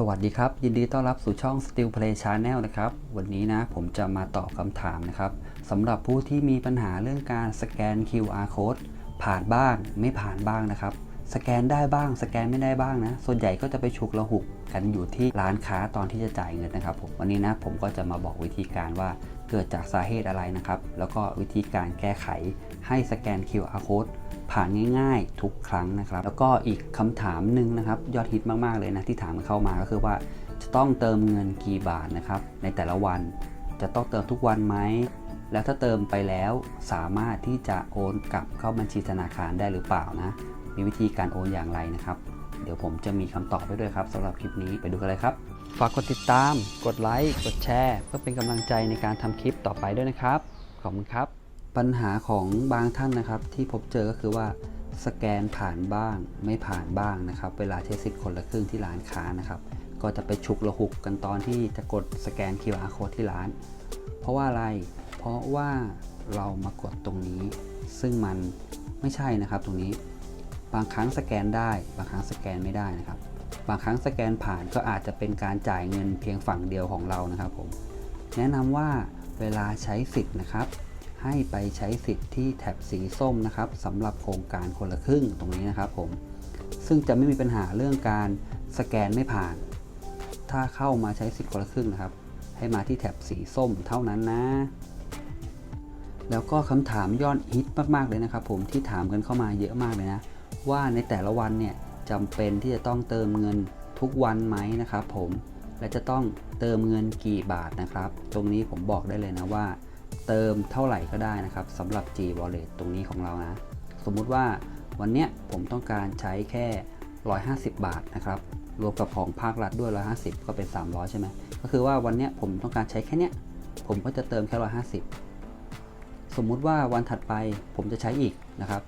สวัสดีครับ ยินดีต้อนรับสู่ช่อง Steelplay Channel นะครับ วันนี้นะผมจะมาตอบคำถามนะครับสำหรับผู้ที่มีปัญหาเรื่องการสแกน QR code ผ่านบ้างไม่ผ่านบ้างนะครับ สแกนได้บ้าง สแกนไม่ได้บ้างนะ ส่วนใหญ่ก็จะไปฉุกละหุกกันอยู่ที่ร้านค้าตอนที่จะจ่ายเงินนะครับผมวันนี้นะผมก็จะมาบอกวิธีการว่า เกิดจากสาเหตุอะไรนะครับ แล้วก็วิธีการแก้ไขให้สแกน QR code ผ่านง่ายๆ ทุกครั้งนะครับ แล้วก็อีกคำถามหนึ่งนะครับ ยอดฮิตมากๆเลยนะที่ถามเข้ามาก็คือว่าจะต้องเติมเงินกี่บาทนะครับ ในแต่ละวันจะต้องเติมทุกวันไหมแล้วถ้าเติมไปแล้วสามารถที่จะโอนกลับเข้าบัญชีธนาคารได้หรือเปล่านะ มีวิธีการโอนอย่างไรนะครับ เดี๋ยวผมจะมีคำตอบไว้ด้วยครับสำหรับคลิปนี้ไปดูกันเลยครับ ฝากกดติดตาม กดไลค์ กดแชร์ เพื่อเป็นกำลังใจในการทำคลิปต่อไปด้วยนะครับ ขอบคุณครับ ปัญหาของบางท่านนะครับ ที่พบเจอก็คือว่าสแกนผ่านบ้างไม่ผ่านบ้างนะครับ เวลาใช้สิทธิ์คนละครึ่งที่ร้านค้านะครับ ก็จะไปฉุกละหุกกันตอนที่จะกดสแกน QR code ที่ร้าน เพราะว่าอะไร เพราะว่าเรามากดตรงนี้ ซึ่งมันไม่ใช่นะครับตรงนี้ บางครั้งสแกนได้ บางครั้งสแกนไม่ได้นะครับ บางครั้งสแกนผ่านก็อาจจะเป็นการจ่ายเงินเพียงฝั่งเดียวของเรานะครับผม แนะนำว่าเวลาใช้สิทธิ์นะครับ ให้ไปใช้สิทธิ์ที่แท็บสีส้มนะครับสำหรับโครงการคนละครึ่งตรงนี้นะครับผม ซึ่งจะไม่มีปัญหาเรื่องการสแกนไม่ผ่าน ถ้าเข้ามาใช้สิทธิ์คนละครึ่งนะครับ ให้มาที่แท็บสีส้มเท่านั้นนะแล้วก็คำถามยอดฮิตมาก ๆ เลยนะครับผมที่ถามกันเข้ามาเยอะมากเลยนะ ว่าในแต่ละวันเนี่ยจำเป็นที่จะต้องเติมเงินทุกวันไหมนะครับผมและจะต้องเติมเงินกี่บาทนะครับ ตรงนี้ผมบอกได้เลยนะว่า เติมเท่าไหร่ก็ได้นะครับสำหรับ G Wallet ตรงนี้ของเรานะ สมมุติว่าวันเนี้ยผมต้องการใช้แค่ 150 บาทนะครับรวมกับของภาครัฐด้วย 150 ก็เป็น 300 ใช่ไหมก็คือว่าวันเนี้ยผมต้องการใช้แค่เนี้ยผมก็จะเติมแค่ 150 สมมุติว่าวันถัดไปผมจะใช้อีกนะครับ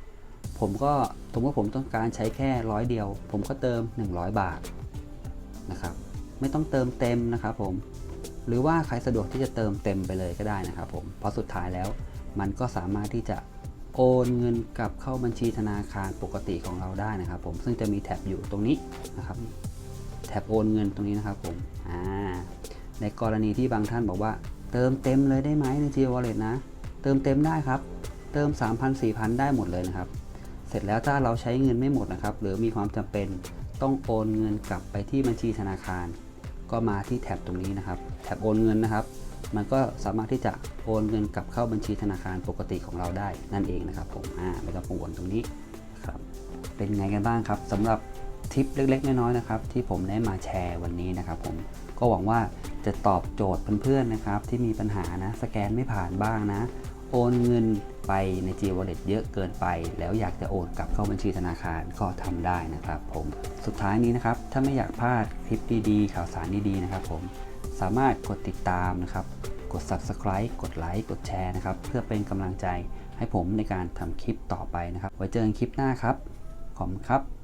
ผมก็สมมติผมต้องการใช้แค่ร้อยเดียว ผมก็เติม 100 บาทนะครับ ไม่ต้องเติมเต็มนะครับผม หรือว่าใครสะดวกที่จะเติมเต็มไปเลยก็ได้นะครับผมเพราะสุดท้ายแล้ว มันก็สามารถที่จะโอนเงินกลับเข้าบัญชีธนาคารปกติของเราได้นะครับ ผมซึ่งจะมีแท็บอยู่ตรงนี้นะครับ แท็บโอนเงินตรงนี้นะครับผมอ่าในกรณีที่บางท่านบอกว่า เติมเต็มเลยได้ไหมใน G Wallet นะ เติมเต็มได้ครับ เติม 3,000 4,000 ได้หมดเลยนะครับ เสร็จแล้วถ้าเราใช้เงินไม่หมดนะครับ หรือมีความจำเป็นต้องโอนเงินกลับไปที่บัญชีธนาคาร ก็มาที่แท็บตรงนี้นะครับ แท็บโอนเงินนะครับ มันก็สามารถที่จะโอนเงินกลับเข้าบัญชีธนาคารปกติของเราได้นั่นเองนะครับ ผมอ่าไม่ต้องกังวลตรงนี้ครับเป็นไงกันบ้างครับสำหรับทิปเล็ก ๆ น้อยๆนะครับ ที่ผมได้มาแชร์วันนี้นะครับ ผมก็หวังว่าจะตอบโจทย์เพื่อนๆนะครับ ที่มีปัญหานะสแกนไม่ผ่านบ้างนะ โอนเงินไปใน G Wallet เยอะเกินไป แล้วอยากจะโอนกลับเข้าบัญชีธนาคารก็ทำได้นะครับผมสุดท้ายนี้นะครับ ถ้าไม่อยากพลาดคลิปดีๆ ข่าวสารดีๆนะครับผมสามารถกดติดตามนะครับ กด Subscribe กดไลค์กดแชร์นะครับ เพื่อเป็นกำลังใจให้ผมในการทำคลิปต่อไปนะครับ ไว้เจอกันคลิปหน้าครับ ขอบคุณครับ